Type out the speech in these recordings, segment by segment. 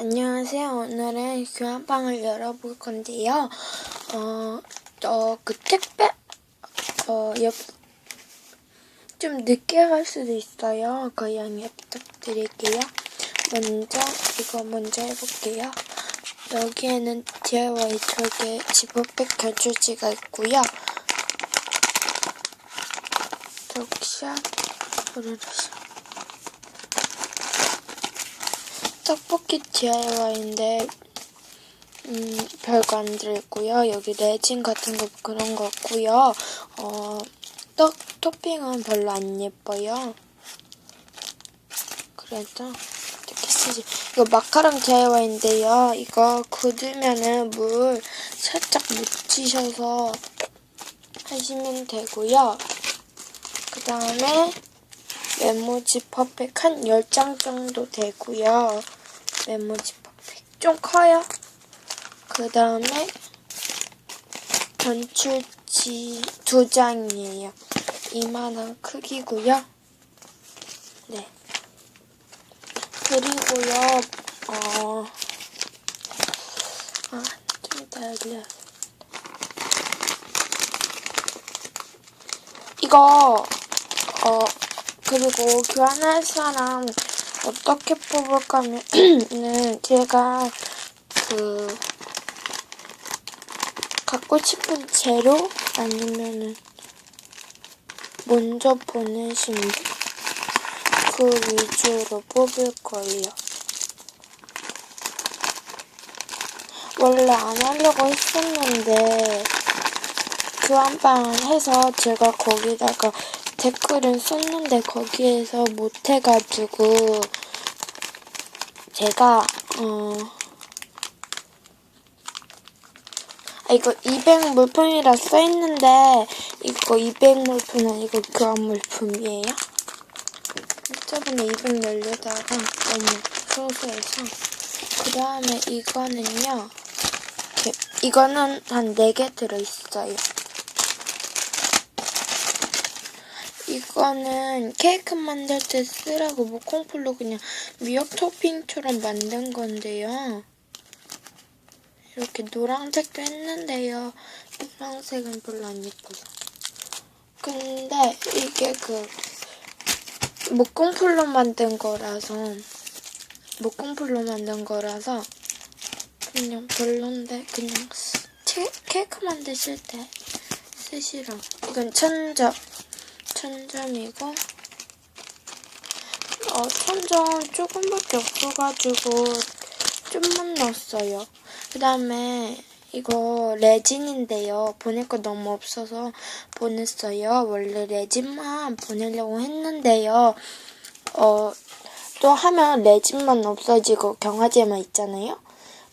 안녕하세요. 오늘은 교환빵을 열어볼 건데요. 어, 어, 그 택배, 어, 옆, 좀 늦게 갈 수도 있어요. 그 양해 부탁드릴게요. 먼저, 이거 먼저 해볼게요. 여기에는 DIY 쪽에 지퍼백 결주지가 있고요. 덕샷, 오르르시. 떡볶이 DIY인데 음, 별거 안 들어있고요. 여기 레진 같은 거 그런 거 없고요. 어, 떡 토핑은 별로 안 예뻐요. 그래도 어떻게 쓰지? 이거 마카롱 DIY인데요. 이거 굳으면은 물 살짝 묻히셔서 하시면 되고요. 그 다음에 메모지 퍼펙 한 10장 정도 되고요. 메모지 좀 커요. 그 다음에 전출지 두 장이에요. 이만한 크기고요. 네. 그리고요, 어, 아, 좀 달려. 이거, 어, 그리고 교환할 사람 어떻게 뽑을까면, 은 제가 그, 갖고 싶은 재료? 아니면은, 먼저 보내신 분? 그 위주로 뽑을 거예요. 원래 안 하려고 했었는데, 교환빵 해서 제가 거기다가 댓글은 썼는데 거기에서 못해가지고 제가 어 아, 이거 200 물품이라 써있는데 이거 200 물품 아니고 교환 물품이에요. 저번에 200 열려다가 너무 소소해서 그 다음에 이거는요 이거는 한 4개 들어있어요. 이거는 케이크 만들 때 쓰라고 모콩풀로 그냥 미역 토핑처럼 만든 건데요. 이렇게 노란색도 했는데요. 노란색은 별로 안 예뻐서. 근데 이게 그 목공풀로 만든 거라서 목공풀로 만든 거라서 그냥 별론데 그냥 체, 케이크 만드실 때 쓰시라고. 이건 천적. 천점이고 어 천점 조금밖에 없어가지고 좀만 넣었어요. 그 다음에 이거 레진인데요. 보낼 거 너무 없어서 보냈어요. 원래 레진만 보내려고 했는데요. 어, 또 하면 레진만 없어지고 경화제만 있잖아요.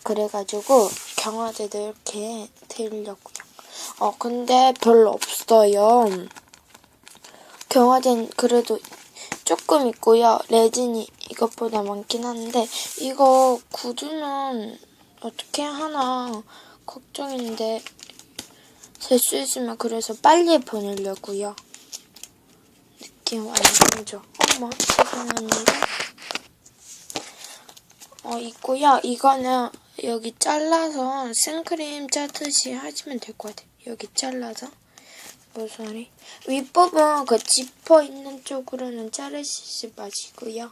그래가지고 경화제도 이렇게 드리려고요. 어, 근데 별로 없어요. 경화제는 그래도 조금 있고요. 레진이 이것보다 많긴 한데 이거 굳으면 어떻게 하나 걱정인데 될수 있으면 그래서 빨리 보내려고요. 느낌 완전죠. 어머 죄송합니다. 어 있고요. 이거는 여기 잘라서 생크림 짜듯이 하시면 될 것 같아요. 여기 잘라서. 모서리 윗부분 그 지퍼 있는 쪽으로는 자르시지 마시고요.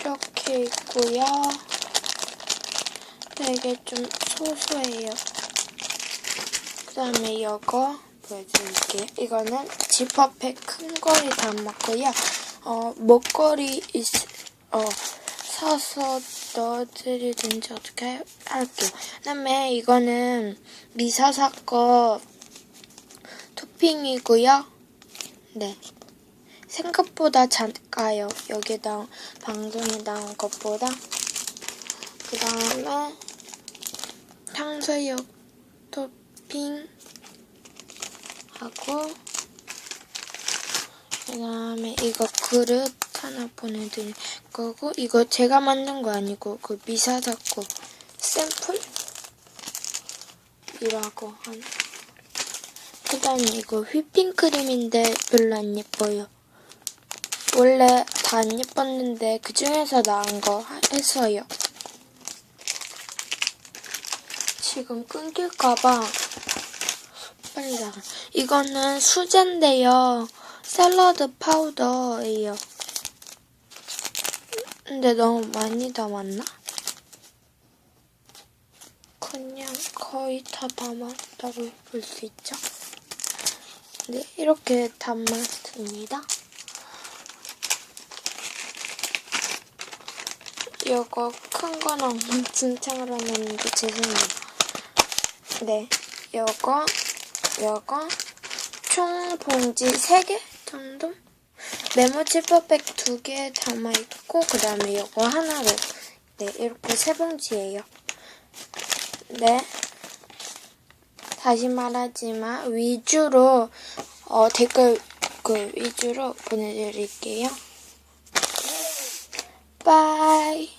이렇게 있고요. 되게 좀 소소해요. 그 다음에 이거 보여드릴게요. 이거는 지퍼팩 큰 거리 담았고요. 어, 목걸이 있, 어, 사서 넣어드리든지 어떻게 할게요. 그 다음에 이거는 미사사 거 토핑이고요. 네. 생각보다 작아요. 여기 나 방송에 나온 것보다. 그 다음에 탕수육 토핑 하고 그 다음에 이거 그릇 하나 보내드릴 거고 이거 제가 만든 거 아니고 그 미사사 거 샘플 이라고 하는 그 다음에 이거 휘핑크림인데 별로 안 예뻐요. 원래 다 안 예뻤는데 그 중에서 나은 거 하- 해서요. 지금 끊길까봐 빨리 나가. 이거는 수제인데요. 샐러드 파우더예요. 근데 너무 많이 담았나? 그냥 거의 다 담았다고 볼 수 있죠. 네, 이렇게 담았습니다. 이거 큰 거는 진창을 해놨는데 죄송해요. 네, 요거, 요거, 총 봉지 3개 정도? 메모 지퍼백 두 개 담아있고 그 다음에 이거 하나로 네 이렇게 세 봉지예요. 네 다시 말하지만 위주로 어, 댓글 그 위주로 보내드릴게요. 빠이